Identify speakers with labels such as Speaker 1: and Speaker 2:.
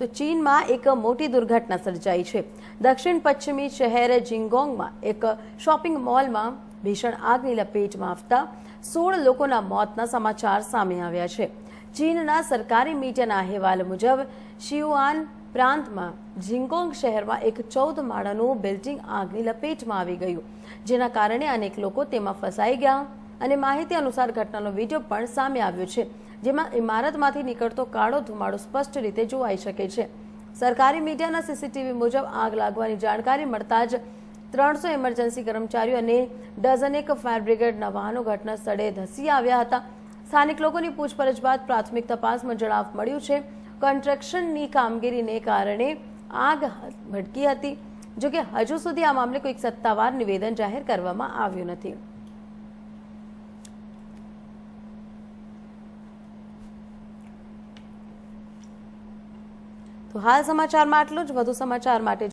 Speaker 1: તો ચીનમાં એક મોટી દુર્ઘટના સર્જાઈ છે. દક્ષિણ પશ્ચિમી શહેર જિંગોંગમાં એક શોપિંગ મોલમાં ભીષણ આગની લપેટમાં આવતા સોળ લોકોના મોતના સમાચાર સામે આવ્યા છે. ચીનના સરકારી મીડિયાના અહેવાલ મુજબ શિયુઆન પ્રાંતમાં જિંગોંગ શહેરમાં એક ચૌદ માળાનું બિલ્ડિંગ આગની લપેટમાં આવી ગયું, જેના કારણે અનેક લોકો તેમાં ફસાઈ ગયા. અને માહિતી અનુસાર ઘટનાનો વીડિયો પણ સામે આવ્યો છે, જેમાં ઇમારતમાંથી નીકળતો કાળો ધુમાડો સ્પષ્ટ રીતે જોવાઈ શકે છે. સરકારી મીડિયાના સીસીટીવી મુજબ આગ લાગવાની જાણકારી મળતા જ ત્રણસો ઇમરજન્સી કર્મચારીઓ અને ડઝનેક ફાયર બ્રિગેડના વાહનો ઘટના સ્થળે ધસી આવ્યા હતા. સ્થાનિક લોકોની પૂછપરછ બાદ પ્રાથમિક તપાસમાં જણાવ મળ્યું છે, કન્સ્ટ્રક્શનની કામગીરીને કારણે આગ ભડકી હતી, જોકે હજુ સુધી આ મામલે કોઈ સત્તાવાર નિવેદન જાહેર કરવામાં આવ્યું નથી. તો હાલ સમાચારમાં આટલું જ. વધુ સમાચાર માટે